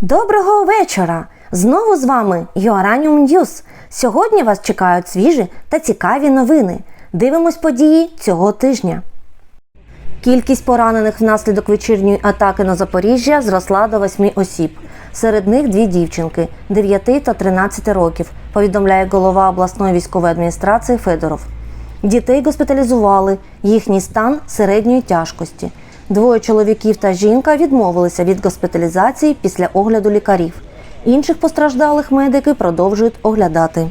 Доброго вечора! Знову з вами Юараніум Ньюс. Сьогодні вас чекають свіжі та цікаві новини. Дивимось події цього тижня. Кількість поранених внаслідок вечірньої атаки на Запоріжжя зросла до 8 осіб. Серед них дві дівчинки 9 та 13 років, повідомляє голова обласної військової адміністрації Федоров. Дітей госпіталізували, їхній стан середньої тяжкості. Двоє чоловіків та жінка відмовилися від госпіталізації після огляду лікарів. Інших постраждалих медики продовжують оглядати.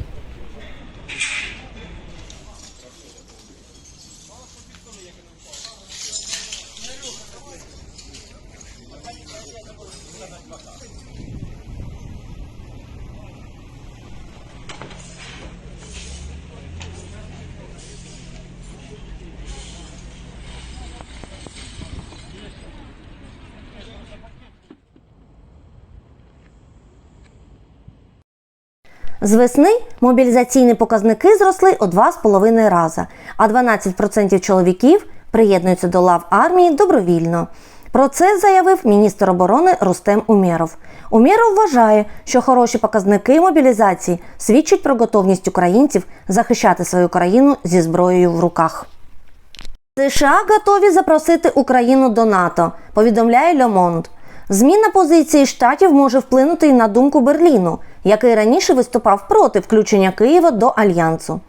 З весни мобілізаційні показники зросли у 2,5 рази, а 12% чоловіків приєднуються до лав армії добровільно. Про це заявив міністр оборони Рустем Умєров. Умєров вважає, що хороші показники мобілізації свідчать про готовність українців захищати свою країну зі зброєю в руках. США готові запросити Україну до НАТО, повідомляє Monde. Зміна позиції штатів може вплинути і на думку Берліну, який раніше виступав проти включення Києва до альянсу.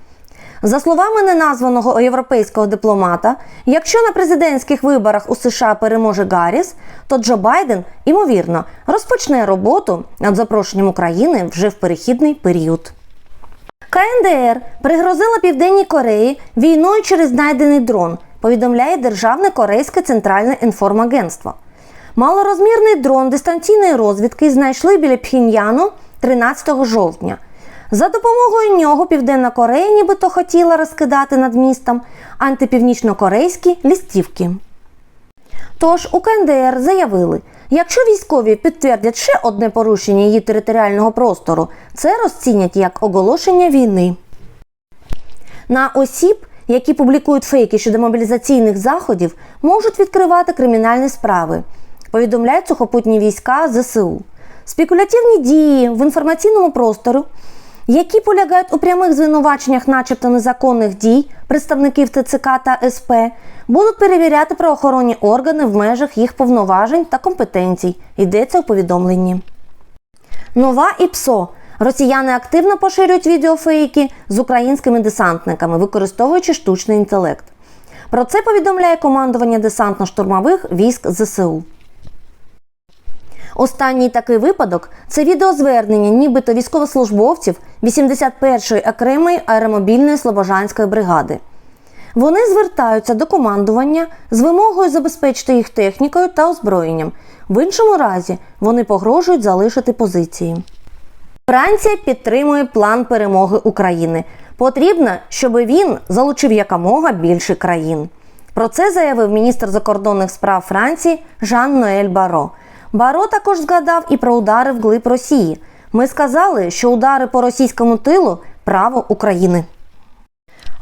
За словами неназваного європейського дипломата, якщо на президентських виборах у США переможе Гарріс, то Джо Байден, ймовірно, розпочне роботу над запрошенням України вже в перехідний період. КНДР пригрозила Південній Кореї війною через знайдений дрон, повідомляє Державне Корейське центральне інформагентство. Малорозмірний дрон дистанційної розвідки знайшли біля Пхіньяну 13 жовтня. За допомогою нього Південна Корея нібито хотіла розкидати над містом антипівнічнокорейські лістівки. Тож у КНДР заявили, якщо військові підтвердять ще одне порушення її територіального простору, це розцінять як оголошення війни. На осіб, які публікують фейки щодо мобілізаційних заходів, можуть відкривати кримінальні справи, повідомляють сухопутні війська ЗСУ. Спекулятивні дії в інформаційному просторі, які полягають у прямих звинуваченнях, начебто незаконних дій представників ТЦК та СП, будуть перевіряти правоохоронні органи в межах їх повноважень та компетенцій. Йдеться у повідомленні. Нова ІПСО. Росіяни активно поширюють відеофейки з українськими десантниками, використовуючи штучний інтелект. Про це повідомляє командування десантно-штурмових військ ЗСУ. Останній такий випадок це відеозвернення нібито військовослужбовців 81-ї окремої аеромобільної Слобожанської бригади. Вони звертаються до командування з вимогою забезпечити їх технікою та озброєнням. В іншому разі вони погрожують залишити позиції. Франція підтримує план перемоги України. Потрібно, щоб він залучив якомога більше країн. Про це заявив міністр закордонних справ Франції Жан-Ноель Баро. Баро також згадав і про удари вглиб Росії. Ми сказали, що удари по російському тилу право України.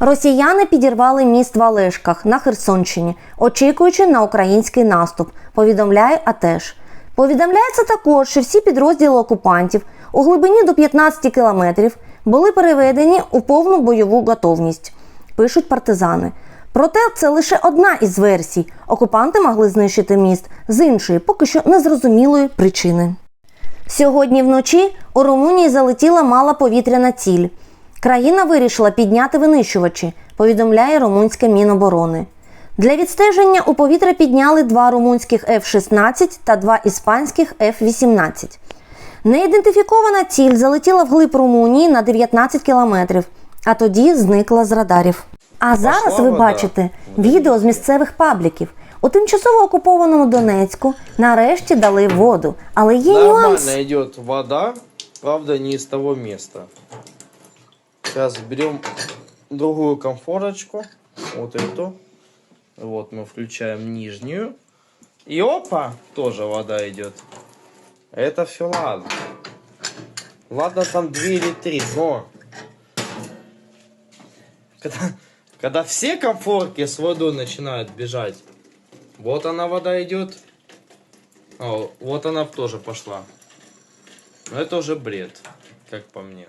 Росіяни підірвали міст в Олешках на Херсонщині, очікуючи на український наступ, повідомляє АТЕШ. Повідомляється також, що всі підрозділи окупантів у глибині до 15 кілометрів були переведені у повну бойову готовність, пишуть партизани. Проте це лише одна із версій. Окупанти могли знищити міст з іншої, поки що незрозумілої причини. Сьогодні вночі у Румунії залетіла мала повітряна ціль. Країна вирішила підняти винищувачі, повідомляє румунське Міноборони. Для відстеження у повітря підняли два румунських F-16 та два іспанських F-18. Неідентифікована ціль залетіла вглиб Румунії на 19 кілометрів, а тоді зникла з радарів. А зараз ви вода. бачите відео з місцевих пабліків. У тимчасово окупованому Донецьку нарешті дали воду, але є нюанс. Нормально идет вода, правда не из того места. Сейчас берем другую комфорочку, вот эту. Вот мы включаем нижнюю. И опа, тоже вода идет. Это все ладно. Ладно, там 2 или 3, но... Когда, когда все комфорки с водой начинают бежать, вот она вода идет. О, вот она тоже пошла. Но это уже бред, как по мне.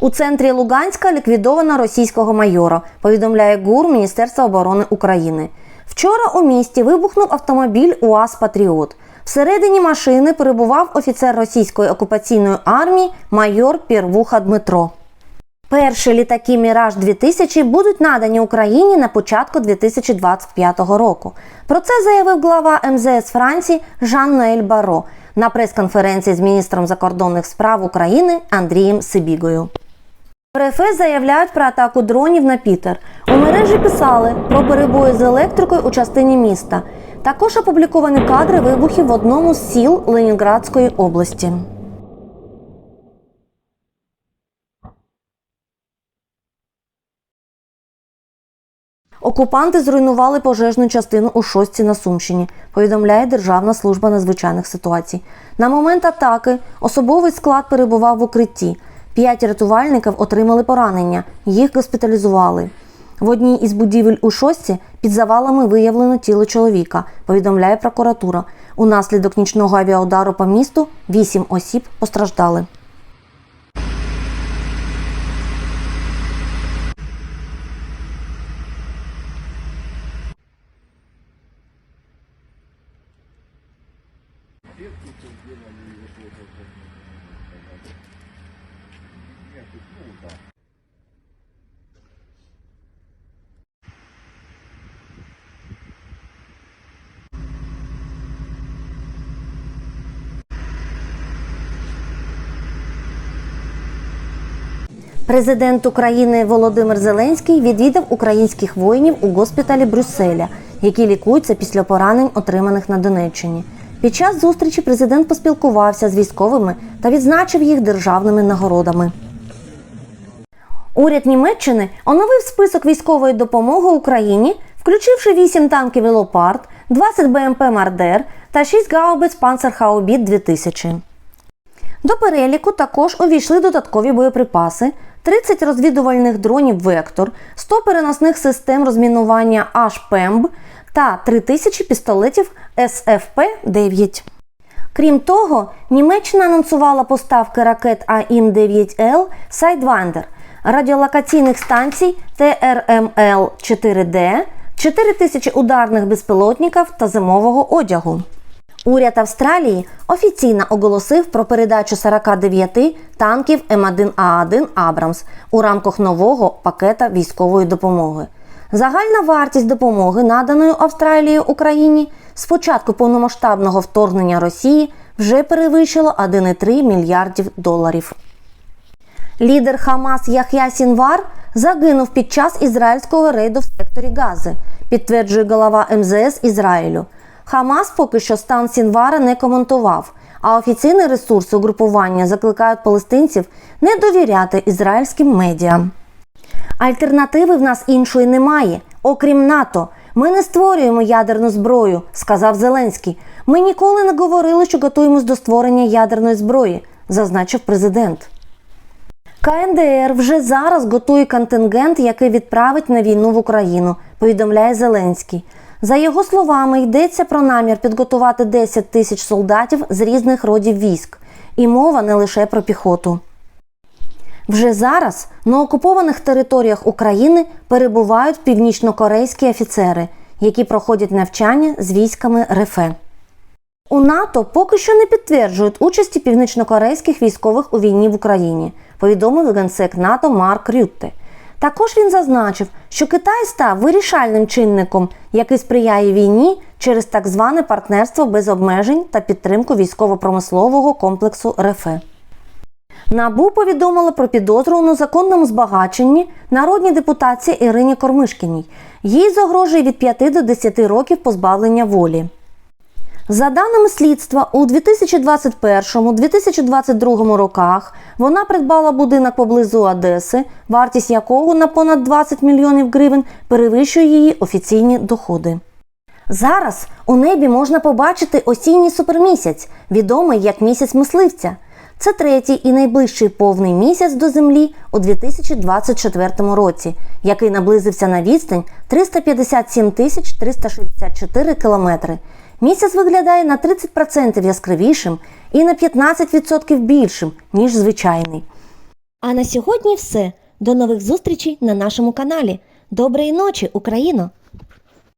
У центрі Луганська ліквідовано російського майора, повідомляє ГУР Міністерства оборони України. Вчора у місті вибухнув автомобіль УАЗ Патріот. Всередині машини перебував офіцер російської окупаційної армії майор Пірвуха Дмитро. Перші літаки Міраж 2000 будуть надані Україні на початку 2025 року. Про це заявив глава МЗС Франції Жан-Ноель Баро на прес-конференції з міністром закордонних справ України Андрієм Сибігою. РФ заявляють про атаку дронів на Пітер. У мережі писали про перебої з електрикою у частині міста. Також опубліковані кадри вибухів в одному з сіл Ленінградської області. Окупанти зруйнували пожежну частину у шостці на Сумщині, повідомляє Державна служба надзвичайних ситуацій. На момент атаки особовий склад перебував в укритті. П'ять рятувальників отримали поранення, їх госпіталізували. В одній із будівель у шостці під завалами виявлено тіло чоловіка, повідомляє прокуратура. Унаслідок нічного авіаудару по місту вісім осіб постраждали. Президент України Володимир Зеленський відвідав українських воїнів у госпіталі Брюсселя, які лікуються після поранень, отриманих на Донеччині. Під час зустрічі президент поспілкувався з військовими та відзначив їх державними нагородами. Уряд Німеччини оновив список військової допомоги Україні, включивши 8 танків «Леопард», 20 БМП Мардер та 6 гаубиць Панцерхаубіт 2000. До переліку також увійшли додаткові боєприпаси, 30 розвідувальних дронів Вектор, 100 переносних систем розмінування HPEMB та 3000 пістолетів SFP-9. Крім того, Німеччина анонсувала поставки ракет АІМ-9Л Sidewinder, радіолокаційних станцій ТРМЛ-4D, 4000 ударних безпілотників та зимового одягу. Уряд Австралії офіційно оголосив про передачу 49 танків М1А1 Абрамс у рамках нового пакета військової допомоги. Загальна вартість допомоги, наданої Австралією Україні, з початку повномасштабного вторгнення Росії вже перевищила 1,3 мільярдів доларів. Лідер Хамас Яхя Сінвар загинув під час ізраїльського рейду в секторі Гази, підтверджує голова МЗС Ізраїлю. Хамас поки що стан Сінвара не коментував, а офіційні ресурси угрупування закликають палестинців не довіряти ізраїльським медіа. Альтернативи в нас іншої немає, окрім НАТО. Ми не створюємо ядерну зброю, сказав Зеленський. Ми ніколи не говорили, що готуємось до створення ядерної зброї, зазначив президент. КНДР вже зараз готує контингент, який відправить на війну в Україну, повідомляє Зеленський. За його словами, йдеться про намір підготувати 10 тисяч солдатів з різних родів військ, і мова не лише про піхоту. Вже зараз на окупованих територіях України перебувають північнокорейські офіцери, які проходять навчання з військами РФ. У НАТО поки що не підтверджують участі північнокорейських військових у війні в Україні, повідомив генсек НАТО Марк Рютте. Також він зазначив, що Китай став вирішальним чинником, який сприяє війні через так зване партнерство без обмежень та підтримку військово-промислового комплексу РФ. НАБУ повідомило про підозру у незаконному збагаченні народній депутатці Ірині Кормишкіній. Їй загрожує від 5 до 10 років позбавлення волі. За даними слідства, у 2021-2022 роках вона придбала будинок поблизу Одеси, вартість якого на понад 20 мільйонів гривень перевищує її офіційні доходи. Зараз у небі можна побачити осінній супермісяць, відомий як місяць мисливця. Це третій і найближчий повний місяць до Землі у 2024 році, який наблизився на відстань 357 тисяч 364 кілометри. місяць виглядає на 30% яскравішим і на 15% більшим, ніж звичайний. А на сьогодні все. До нових зустрічей на нашому каналі. Доброї ночі, Україно!